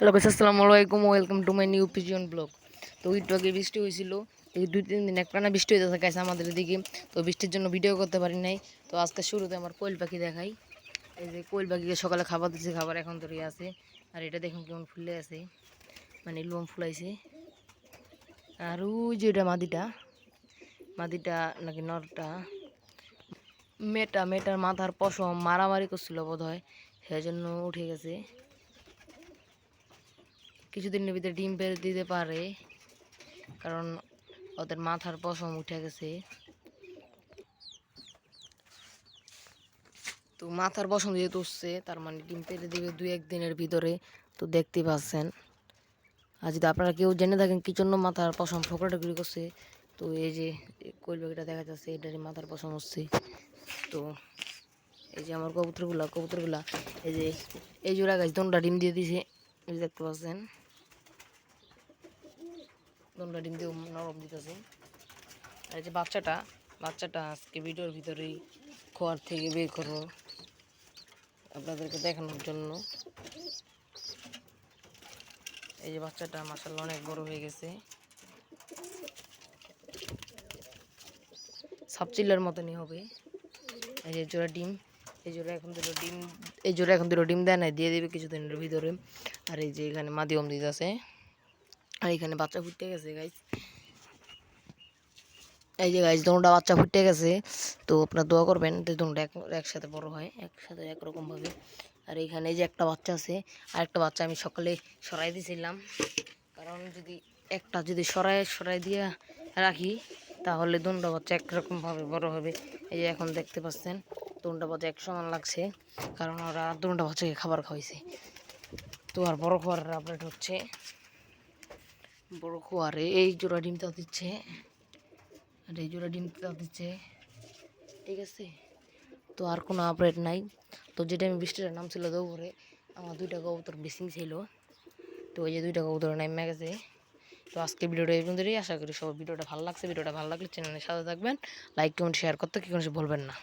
Hello guys, আসসালামু আলাইকুম, welcome to my new pigeon blog. তো একটু আগে বৃষ্টি হয়েছিল, এই দুই তিন দিন একটানা বৃষ্টি হইতেছে গাইস আমাদের এদিকে। তো বৃষ্টির জন্য ভিডিও করতে পারি নাই। তো আজকে শুরুতে আমার কোয়েল পাখি দেখাই। এই যে কোয়েল পাখিকে সকালে খাবার দিচ্ছে খাবার এখন ধরে আছে। আর এটা দেখুন কেমন ফুলে আছে। মানে লোম ফুলাইছে। আর ওই যে এটা মাদিটা মাদিটা নাকি নরটা। মেয়েটা মেয়েটার মাথার পশম মারামারি করছিল বোধ হয় সেজন্য উঠে গেছে। কিছুদিনের ভিতরে ডিম পেরে দিতে পারে, কারণ ওদের মাথার পশম উঠে গেছে। তো মাথার পশম যেহেতু উঠছে তার মানে ডিম পেরে দিবে দুই একদিনের ভিতরে। তো দেখতে পাচ্ছেন, আর যদি আপনারা কেউ জেনে থাকেন কি জন্য মাথার পশম ঠোকরা টুকরি করছে, তো এই যে কোয়েল পাখিটা দেখা যাচ্ছে, এটারই মাথার পশম হচ্ছে তো এই যে আমার কবুতরগুলা কবুতরগুলা, এই যে, এই জোড়া গাছ দোনটা ডিম দিয়ে দিছে দেখতে পাচ্ছেন। দোনটা ডিম দিয়ে নরম দিতেছে। আর এই যে বাচ্চাটা বাচ্চাটা আজকে ভিডিওর ভিতরেই খোয়ার থেকে বের করব আপনাদেরকে দেখানোর জন্য। এই যে বাচ্চাটা মাসাল্লাহ অনেক বড় হয়ে গেছে। সাবচিল্লার মতনই হবে। এই যে জোড়া ডিম, এই জোড়া এখন দুটো ডিম, এই জোড়া এখন দুটো ডিম দেয় না দিয়ে দেবে কিছুদিনের ভিতরে। আর এই যে এখানে মাধ্যম দিতে আছে আর এখানে বাচ্চা ফুটে গেছে গাইজ এই যে গাইজ দুটা বাচ্চা ফুটে গেছে। তো আপনার দোয়া করবেন যে এক, একসাথে বড় হয়, একসাথে একরকমভাবে। আর এইখানে এই যে একটা বাচ্চা আছে আর একটা বাচ্চা আমি সকালে সরাই দিয়েছিলাম কারণ যদি একটা যদি সরাই সরাই দিয়ে রাখি, তাহলে দুটা বাচ্চা একরকমভাবে বড় হবে। এই যে এখন দেখতে পাচ্ছেন দুটা বাচ্চা এক সমান লাগছে, কারণ ওরা দুটা বাচ্চাকে খাবার খাওয়াইছে। তো আর বড় খোয়ার আপডেট হচ্ছে। বড় খোয়ারে এই জোড়া ডিমটা দিচ্ছে। আর এই জোড়া ডিমটা দিচ্ছে। ঠিক আছে? তো আর কোনো আপডেট নাই। তো যেটা আমি বৃষ্টিটার নাম ছিল দৌড়ে আমার দুইটা কবুতর বেসিং ছিল। তো ওই যে দুইটা কবুতর নেমে গেছে। তো আজকে ভিডিওটা এই পর্যন্তই। আশা করি সব ভিডিওটা ভালো লাগছে। ভিডিওটা ভালো লাগলে চ্যানেলের সাথে থাকবেন। লাইক কমেন্ট শেয়ার করতে কি কোনো বলবেন না।